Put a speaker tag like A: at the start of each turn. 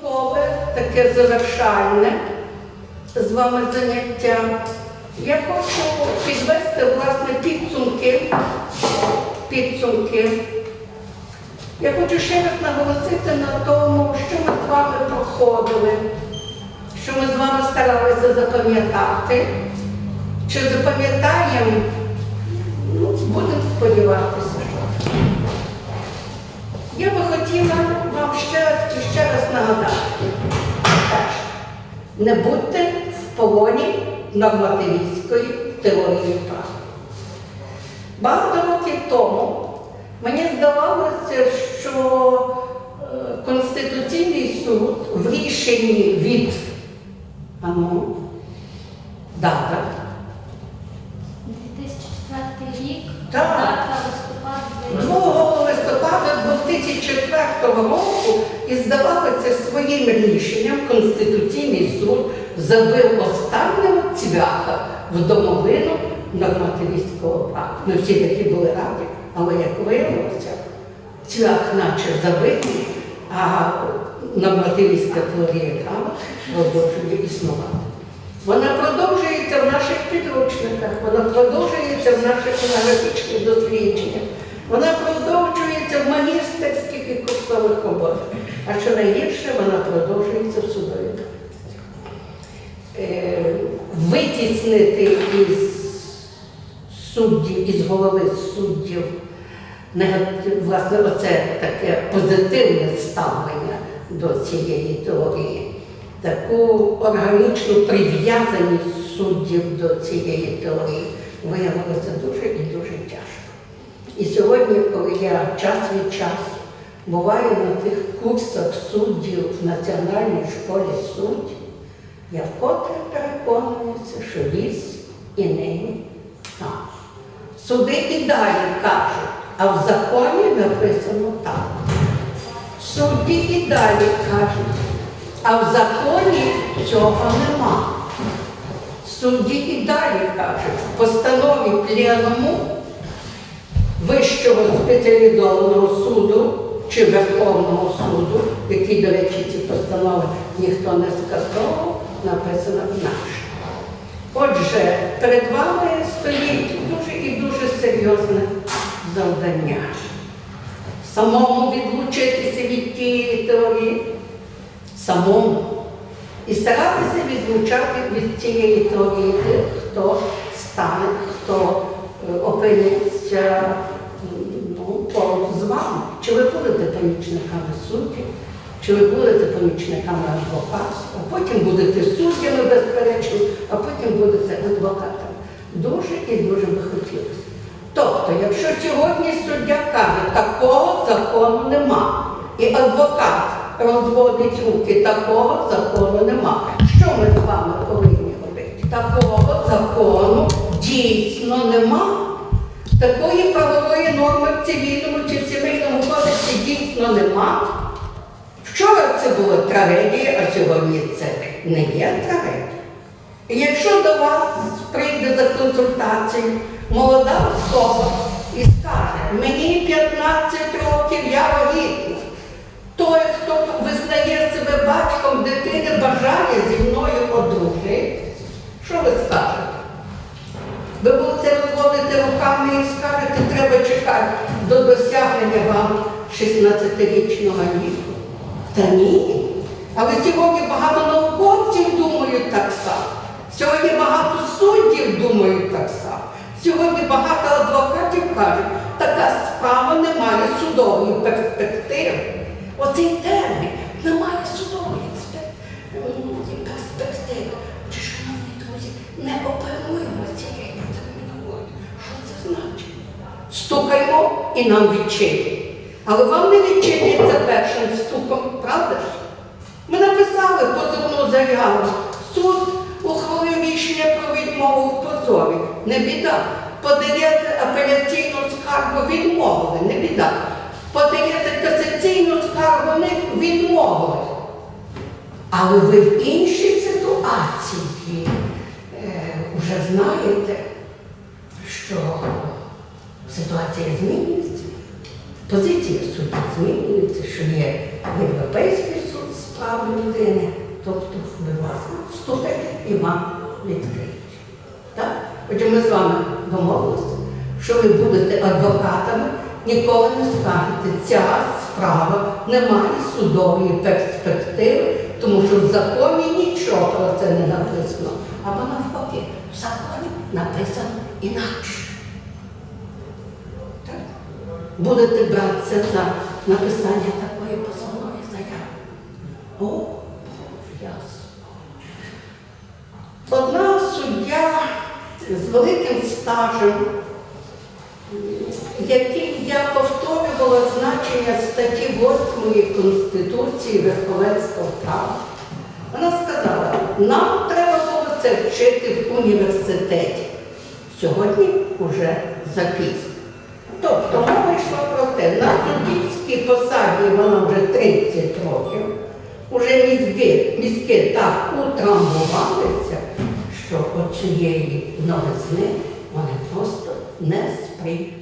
A: підсумкове, таке завершальне з вами заняття. Я хочу підвести власне підсумки. Підсумки. Я хочу ще раз наголосити на тому, що ми з вами проходили, що ми з вами старалися запам'ятати. Чи запам'ятаємо? Не будьте в полоні нормативістської теорії права. Багато років тому мені здавалося, що е, Конституційний суд в рішенні від ану, дата
B: 2004 рік,
A: Так.
B: дата листопад
A: 2 листопада 2004 року і здавалося своїм рішенням Конституційний суд забив останнього цвяха в домовину нормативістського права. Ми всі такі були раді, але як виявилося, цвях наче забитий, а нормативістська теорія права продовжує існувати. Вона продовжується в наших підручниках, вона продовжується в наших монографічних дослідженнях, вона продовжується в магістерських і курсових роботах. А що найгірше, вона продовжується в судовій. Е, Витіснити із суддів, із голови суддів власне, оце таке позитивне ставлення до цієї теорії, таку органічну прив'язаність суддів до цієї теорії виявилося дуже і дуже тяжко. І сьогодні, коли я час від часу буваю на тих курсах суддів в Національній школі суддів, я вкотре переконуюся, що ліс і нині там. Суди і далі кажуть, а в законі написано так. Судді і далі кажуть, а в законі цього нема. Судді і далі кажуть, в постанові пленуму Вищого спеціалізованого суду чи Верховного суду, який, до речі, ці постанови ніхто не скасовував, написано інакше. Отже, перед вами стоїть дуже і дуже серйозне завдання. Самому відлучитися від тієї теорії, самому. І старатися відлучати від цієї теорії тих, хто стане, хто е, опиниться ну, поруч з вами. Чи ви будете помічниками суддів, чи ви будете помічниками адвокатів, а потім будете суддями, безперечно, а потім будете адвокатами. Дуже і дуже би хотілося. Тобто, якщо сьогодні суддя каже, такого закону нема, і адвокат розводить руки, такого закону нема. Що ми з вами повинні робити? Такого закону дійсно нема. Такої правової норми в цивільному чи в сімейному кодексі дійсно нема. Вчора це була трагедія, а сьогодні це не є трагедія. Якщо до вас прийде за консультацією молода особа і скаже, мені 15 років, я вагітна, той, хто визнає себе батьком дитини, бажає зі мною одружитися, що ви скажете? Ви руками і скажете, треба чекати до досягнення вам 16-річного віку. Та ні. Але сьогодні багато науковців думають так само. Сьогодні багато суддів думають так само. Сьогодні багато адвокатів кажуть, така справа не має судової перспективи. Оцей термін немає судової експер- м, перспективи. Чи, шановні друзі, не оперуємо цією термінологією. Що це значить? Стукаємо і нам відчинять. Але вам не відчинять за першим стуком, правда ж? Ми написали позовну заяву. Суд ухвалив рішення про відмову в позові. Не біда. Подаєте апеляційну скаргу відмовили, не біда. Подаєте касаційну скаргу відмовили. Але ви в іншій ситуації е, вже знаєте, що ситуація змінюється. Позиція суду змінюється, що є Європейський суд з прав людини. Тобто, будь ласка, стукайте і вам відкриють. Так? Отже, ми з вами домовилися, що ви будете адвокатами, ніколи не скажете, ця справа не має судової перспективи, тому що в законі нічого про це не написано. Або навпаки, в законі написано інакше. Так? Будете братися за написання з великим стажем, який я повторювала значення статті 8 Конституції верховенства права, вона сказала, нам треба було це вчити в університеті. Сьогодні вже запізно. Тобто мова йшла про те, на суддівській посаді вона вже 30 років, уже мізки, мізки так утрамбувалися, що оцієї новизни вони просто не сприймали.